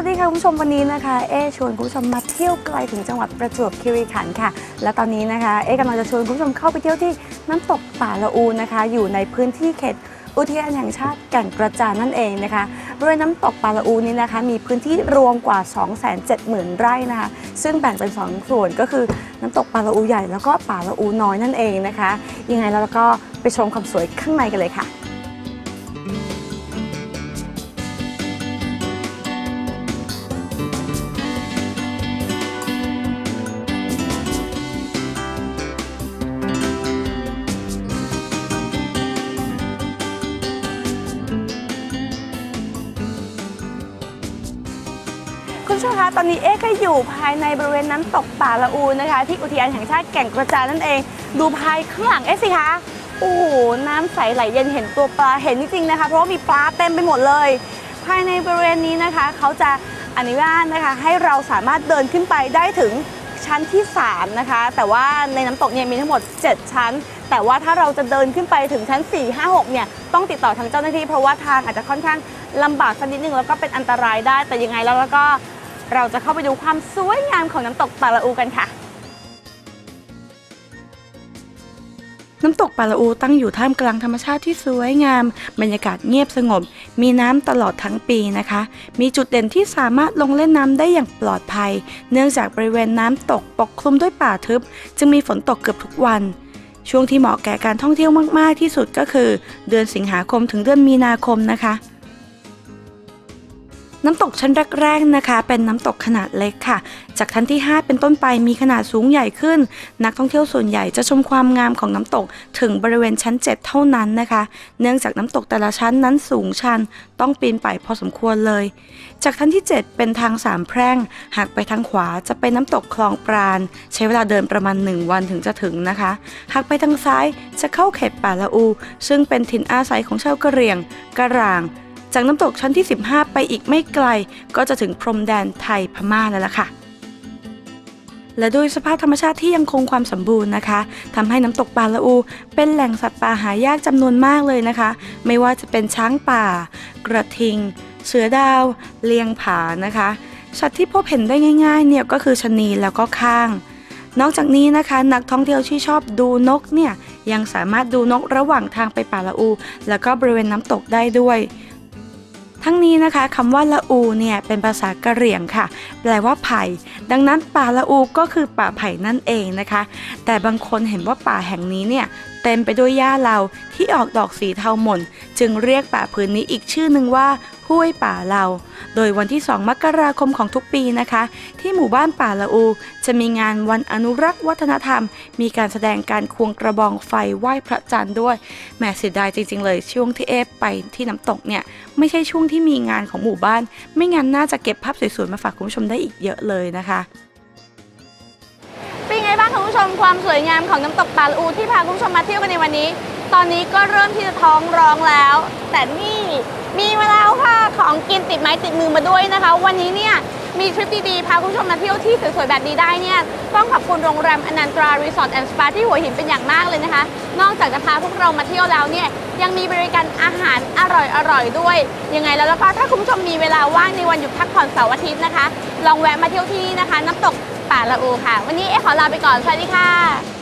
วัสดีค่ะคุณผู้ชมวันนี้นะคะเอชวนคุณผู้ชมมาเที่ยวไกลถึงจังหวัดประจวบคีรีขันธ์ค่ะ และตอนนี้นะคะเอกำลังจะชวนคุณผู้ชมเข้าไปเที่ยวที่น้ำตกป่าละอูนะคะ อยู่ในพื้นที่เขตอุทยานแห่งชาติแก่งกระจานนั่นเองนะคะบริเวณน้ำตกป่าละอูนี้นะคะ มีพื้นที่รวมกว่า 270,000 ไร่นะคะ ซึ่งแบ่งเป็น 2 ส่วนก็คือน้ำตกป่าละอูใหญ่แล้วก็ป่าละอูน้อยนั่นเองนะคะ ยังไงแล้วก็ไปชมความสวยข้างในกันเลยค่ะ คุณผู้ชมคะ ตอนนี้เอ๊ก็อยู่ภายในบริเวณน้ำตกป่าละอูนะคะ ที่อุทยานแห่งชาติแก่งกระจานนั่นเอง ดูภายข้างหลังเอ๊สิคะโอ้โหน้ำใสไหลเย็นเห็นตัวปลาเห็นจริงๆนะคะ เพราะว่ามีปลาเต็มไปหมดเลย ภายในบริเวณนี้นะคะ เขาจะอนุญาตนะคะ ให้เราสามารถเดินขึ้นไปได้ถึงชั้นที่ 3 นะคะ แต่ว่าในน้ำตกเนี่ยมีทั้งหมด 7 ชั้น แต่ว่าถ้าเราจะเดินขึ้นไปถึงชั้น 4 5 6 เนี่ย ต้องติดต่อทางเจ้าหน้าที่ เพราะว่าทางอาจจะค่อนข้างลำบากสักนิดนึงแล้วก็เป็นอันตรายได้ แต่ยังไงแล้วแล้วก็ เราจะเข้าไปดูความสวยงามของน้ำตกปาละอูกันค่ะ น้ำตกปาละอูตั้งอยู่ท่ามกลางธรรมชาติที่สวยงาม บรรยากาศเงียบสงบ มีน้ำตลอดทั้งปีนะคะ มีจุดเด่นที่สามารถลงเล่นน้ำได้อย่างปลอดภัย เนื่องจากบริเวณน้ำตกปกคลุมด้วยป่าทึบ จึงมีฝนตกเกือบทุกวันช่วงที่เหมาะแก่การท่องเที่ยวมาก ๆ ที่สุดก็คือ เดือนสิงหาคมถึงเดือนมีนาคมนะคะ น้ำตกชั้นแรกๆนะคะ เป็นน้ำตกขนาดเล็กค่ะ จากชั้นที่ 5 เป็นต้นไปมีขนาดสูงใหญ่ขึ้น นักท่องเที่ยวส่วนใหญ่จะชมความงามของน้ำตกถึงบริเวณชั้น 7 เท่านั้นนะคะ เนื่องจากน้ำตกแต่ละชั้นนั้นสูงชัน ต้องปีนป่ายพอสมควรเลย จากชั้นที่ 7 เป็นทางสามแพร่ง หากไปทางขวาจะเป็นน้ำตกคลองปราณ ใช้เวลาเดินประมาณ 1 วันถึงจะถึงนะคะ หากไปทางซ้ายจะเข้าเขตป่าละอู ซึ่งเป็นถิ่นอาศัยของชาวกะเหรี่ยงกะหร่าง จากน้ำตกชั้นที่ 15 ไปอีกไม่ไกล ก็จะถึงพรมแดนไทยพม่าแล้วล่ะค่ะ และด้วยสภาพธรรมชาติที่ยังคงความสมบูรณ์นะคะทำให้น้ำตกปาละอู เป็นแหล่งสัตว์ป่าหายากจำนวนมากเลยนะคะ ไม่ว่าจะเป็นช้างป่า กระทิง เสือดาว เลียงผานะคะสัตว์ที่พบเห็นได้ง่ายๆเนี่ยก็คือชะนีแล้วก็ข้าง นอกจากนี้นะคะนักท่องเที่ยวที่ชอบดูนกเนี่ยยังสามารถดูนกระหว่างทางไปป่าละอู แล้วก็บริเวณน้ำตกได้ด้วย ทั้งนี้นะคะคำว่าละอูเนี่ยเป็นภาษากะเหรี่ยงค่ะ แปลว่าไผ่ ดังนั้นป่าละอูก็คือป่าไผ่นั่นเองนะคะ แต่บางคนเห็นว่าป่าแห่งนี้เนี่ยเต็มไปด้วยหญ้าเหลาที่ออกดอกสีเทาหม่น จึงเรียกป่าพื้นนี้อีกชื่อหนึ่งว่า ห้วยป่าเหลาโดยวันที่ 2 มกราคมของทุกปีนะคะ ที่หมู่บ้านป่าละอู จะมีงานวันอนุรักษ์วัฒนธรรม มีการแสดงการควงกระบองไฟไหว้พระจันทร์ด้วยแหมเสียดายจริง ๆ เลยช่วงที่เอฟไปที่น้ำตกเนี่ยไม่ใช่ช่วงที่มีงานของหมู่บ้าน ไม่งั้นน่าจะเก็บภาพสวยๆมาฝากคุณผู้ชมได้อีกเยอะเลยนะคะเป็นไงบ้างคุณผู้ชมความสวยงามของน้ำตกปาลอูที่พาคุณผู้ชมมาเที่ยวกันในวันนี้ ตอนนี้ก็เริ่มที่จะท้องร้องแล้ว แต่นี่มีมาแล้วค่ะของกินติดไม้ติดมือมาด้วยนะคะ วันนี้เนี่ยมีทริปดีๆ พาคุณผู้ชมมาเที่ยวที่สวยๆ แบบนี้ได้เนี่ย ต้องขอบคุณโรงแรมอนันตรารีสอร์ทแอนด์สปาที่หัวหินเป็นอย่างมากเลยนะคะ นอกจากจะพาพวกเรามาเที่ยวแล้วเนี่ย ยังมีบริการอาหารอร่อยๆ ด้วย ยังไงแล้วแล้วก็ถ้าคุณผู้ชมมีเวลาว่างในวันหยุดพักผ่อนเสาร์อาทิตย์นะคะ ลองแวะมาเที่ยวที่นี่นะคะ น้ำตกป่าละอูค่ะ วันนี้เอ๊ขอลาไปก่อน สวัสดีค่ะ